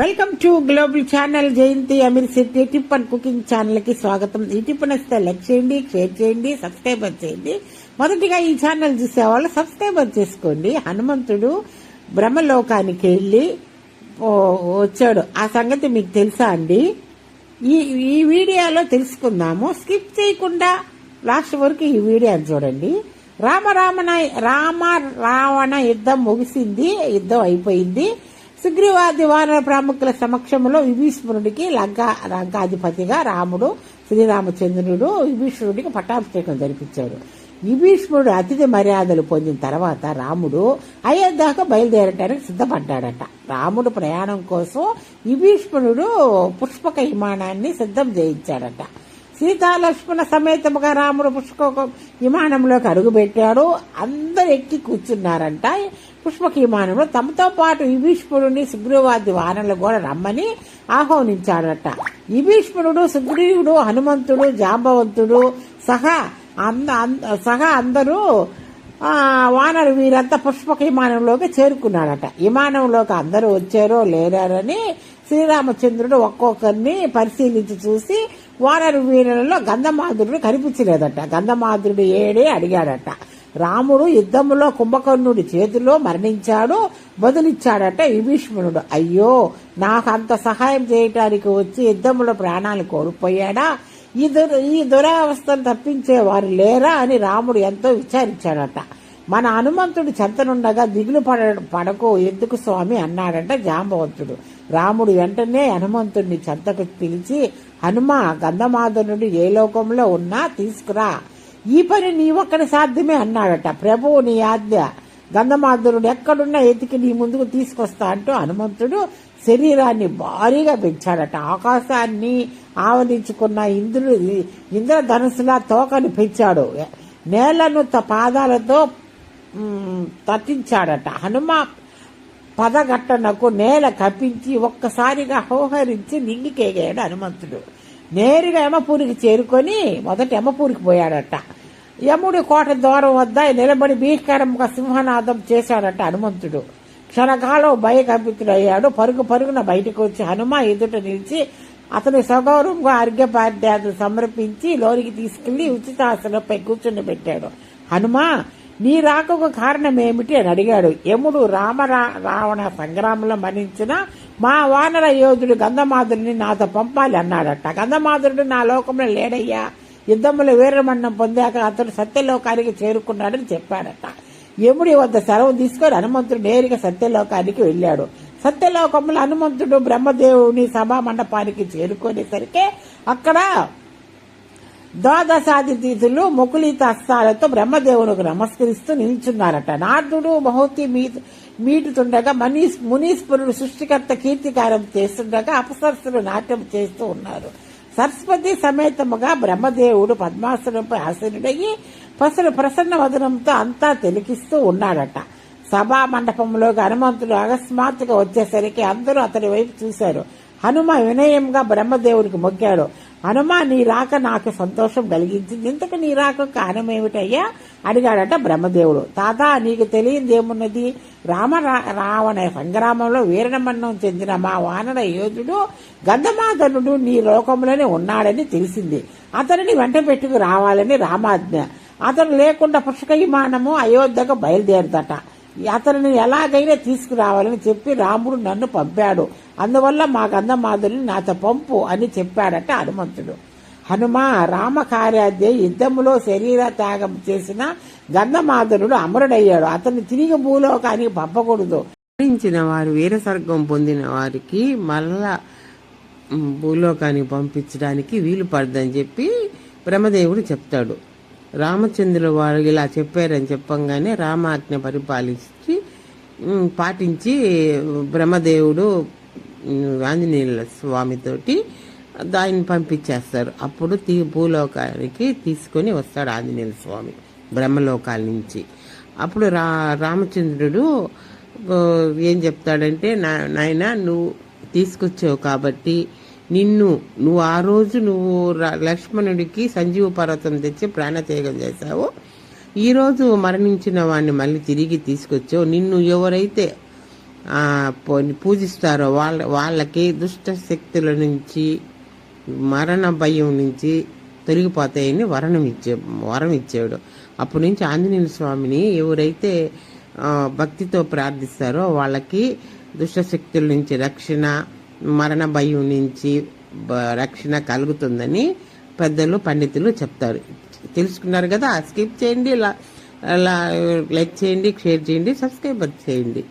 Welcome to global channel Jayanthi Ameer city tip and cooking ఛానల్కి స్వాగతం. ఈ tip నచ్చితే లైక్ చేయండి షేర్ చేయండి సబ్స్క్రైబర్ చేయండి. మొదటిగా ఈ ఛానల్ చూసేవాళ్ళు సబ్స్క్రైబర్ చేసుకోండి. హనుమంతుడు బ్రహ్మలోకానికి వెళ్ళి వచ్చాడు. ఆ సంగతి మీకు తెలుసా అండి? ఈ ఈ వీడియోలో తెలుసుకుందాము. స్కిప్ చేయకుండా లాస్ట్ వరకు ఈ వీడియోని చూడండి. రామ రామణ రామ రావణ యుద్ధం ముగిసింది. యుద్ధం అయిపోయింది. సుగ్రీవాది వానర ప్రముఖుల సమక్షంలో విభీష్ముడికి లంక లంకాధిపతిగా రాముడు శ్రీరామచంద్రుడు విభీషణుడికి పట్టాభిషేకం జరిపించాడు. విభీష్ముడు అతిథి మర్యాదలు పొందిన తర్వాత రాముడు అయోధ్యకు బయలుదేరటానికి సిద్ధపడ్డాడట. రాముడు ప్రయాణం కోసం విభీష్ముడు పుష్పక విమానాన్ని సిద్ధం చేయించాడట. సీతాలక్ష్మణ సమేతముగా రాముడు పుష్పక విమానంలోకి అడుగుపెట్టాడు. అందరు ఎక్కి కూర్చున్నారంట. పుష్పకీమానంలో తమతో పాటు విభీష్ముడిని సుగ్రీవాది వానలు కూడా రమ్మని ఆహ్వానించాడట. విభీష్ముడు సుగ్రీవుడు హనుమంతుడు జాంబవంతుడు సహా అంద సహా అందరూ వానరు వీరంతా పుష్పక విమానంలోకి చేరుకున్నాడట విమానంలోకి అందరూ వచ్చారో లేరారని శ్రీరామచంద్రుడు ఒక్కొక్కరిని పరిశీలించి చూసి వానరు వీరులలో గంధమాధురుడు కనిపించలేదట. గంధమాధురుడు ఏడే అడిగాడట. రాముడు యుద్ధములో కుంభకర్ణుడి చేతిలో మరణించాడు బదులిచ్చాడట విభీష్మునుడు అయ్యో నాకు అంత సహాయం చేయటానికి వచ్చి యుద్ధములో ప్రాణాలు కోల్పోయాడా? ఈ దుర ఈ దురావస్థను తప్పించేవారు లేరా అని రాముడు ఎంతో విచారించాడట. మన హనుమంతుడు చెంతనుండగా దిగులు పడ పడకు ఎందుకు స్వామి అన్నాడంట జాంబవంతుడు. రాముడు వెంటనే హనుమంతుడిని చెంతకు పిలిచి హనుమ గంధమాదనుడు ఏ లోకంలో ఉన్నా తీసుకురా. ఈ పని నీ ఒక్కడి సాధ్యమే అన్నాడట. ప్రభువు నీ ఆజ్ఞ. గంధమాధురుడు ఎక్కడున్నా ఎతికి నీ ముందుకు తీసుకొస్తా అంటూ హనుమంతుడు శరీరాన్ని భారీగా పెంచాడట. ఆకాశాన్ని ఆవరించుకున్న ఇంద్రుడు ఇంద్రధనుసులా తోకని పెంచాడు. నేలను పాదాలతో తట్టించాడట. హనుమ పదగట్టనకు నేల కప్పించి ఒక్కసారిగా హోహరించి నింగికేగాడు హనుమంతుడు. నేరుగా యమపూరికి చేరుకొని మొదట యమపూరికి పోయాడట. యముడి కోట ద్వారం వద్ద నిలబడి భీకరంగా సింహనాదం చేశాడట హనుమంతుడు. క్షణకాలం భయకంపితుడయ్యాడు పరుగు పరుగున బయటకు వచ్చి హనుమ ఎదుట నిలిచి అతని సగౌరవంగా అర్ఘ్యపాద్యాలు సమర్పించి లోనికి తీసుకెళ్ళి ఉచితాసనంపై కూర్చుని పెట్టాడు. హనుమ నీ రాకకు కారణం ఏమిటి అని అడిగాడు. యముడు రామ రావణ సంగ్రామంలో మరణించిన మా వానర యోధుడు గంధమాధుడిని నాతో పంపాలి అన్నాడట. గంధమాధుడు నా లోకంలో లేడయ్యా. యుద్ధంలో వీరమరణం పొందాక అతడు సత్యలోకానికి చేరుకున్నాడని చెప్పాడట. యముడి వద్ద సెలవు తీసుకొని హనుమంతుడు నేరుగా సత్యలోకానికి వెళ్ళాడు. సత్యలోకంలో హనుమంతుడు బ్రహ్మదేవుని సభా మండపానికి చేరుకునేసరికి అక్కడ ద్వాదశాది తీర్థులు ముకులిత హస్తాలతో బ్రహ్మదేవునికి నమస్కరిస్తూ నిల్చున్నారట. నారదుడు మహోతి మీ మీటుతుండగా మనీస్ మునీశ్వరుడు సృష్టికర్త కీర్తికారం చేస్తుండగా అపసరస్సులు నాట్యం చేస్తూ ఉన్నారు. సరస్వతి సమేతముగా బ్రహ్మదేవుడు పద్మాసనంపై ఆసనుడయ్యి పసులు ప్రసన్న వదనంతో అంతా తెలికిస్తూ ఉన్నాడట. సభా మండపంలోకి హనుమంతుడు అకస్మాత్తుగా వచ్చేసరికి అందరూ అతని వైపు చూశారు. హనుమ వినయంగా బ్రహ్మదేవుడికి మొక్కాడు హనుమ నీ రాక నాకు సంతోషం కలిగించింది. ఇంతకు నీ రాక కారణమేమిటయ్యా అడిగాడట బ్రహ్మదేవుడు. తాత నీకు తెలియదేమున్నది రామ రావణ సంగ్రామంలో వీరనమన్నం చెందిన మా వానర యోధుడు గంధమాధనుడు నీ లోకంలోనే ఉన్నాడని తెలిసింది. అతనిని వెంట పెట్టుకు రావాలని రామాజ్ఞ. అతను లేకుండా పుష్క విమానము అయోధ్యకు బయలుదేరుదట. అతనిని ఎలాగైనా తీసుకురావాలని చెప్పి రాముడు నన్ను పంపాడు. అందువల్ల మా గంధమాధుని నాతో పంపు అని చెప్పాడట హనుమంతుడు. హనుమ రామ కార్యాధ్య యుద్ధములో శరీర త్యాగం చేసిన గంధమాధనుడు అమరుడయ్యాడు. అతన్ని తిరిగి భూలోకానికి పంపకూడదు. మరణించిన వారు వీరసర్గం పొందిన వారికి మళ్ళా భూలోకానికి పంపించడానికి వీలు పడదని చెప్పి బ్రహ్మదేవుడు చెప్తాడు. రామచంద్రుల వారు ఇలా చెప్పారని చెప్పంగానే రామాజ్ఞ పరిపాలించి పాటించి బ్రహ్మదేవుడు ఆంజనేయుల స్వామితోటి దాన్ని పంపించేస్తారు. అప్పుడు తీ భూలోకానికి తీసుకొని వస్తాడు ఆంజనేయ స్వామి బ్రహ్మలోకాల నుంచి. అప్పుడు రా రామచంద్రుడు ఏం చెప్తాడంటే నా నాయన నువ్వు తీసుకొచ్చావు కాబట్టి నిన్ను నువ్వు ఆ రోజు నువ్వు లక్ష్మణుడికి సంజీవ పర్వతం తెచ్చి ప్రాణత్యాగం చేశావు. ఈరోజు మరణించిన వాడిని మళ్ళీ తిరిగి తీసుకొచ్చావు. నిన్ను ఎవరైతే పూజిస్తారో వాళ్ళ వాళ్ళకి దుష్ట శక్తుల నుంచి మరణ భయం నుంచి తొలగిపోతాయని వరణం ఇచ్చే వరం ఇచ్చాడు. అప్పటి నుంచి ఆంజనేయ స్వామిని ఎవరైతే భక్తితో ప్రార్థిస్తారో వాళ్ళకి దుష్ట శక్తుల నుంచి రక్షణ మరణ భయం నుంచి రక్షణ కలుగుతుందని పెద్దలు పండితులు చెప్తారు. తెలుసుకున్నారు కదా? స్కిప్ చేయండి లైక్ చేయండి షేర్ చేయండి సబ్స్క్రైబ్ చేయండి.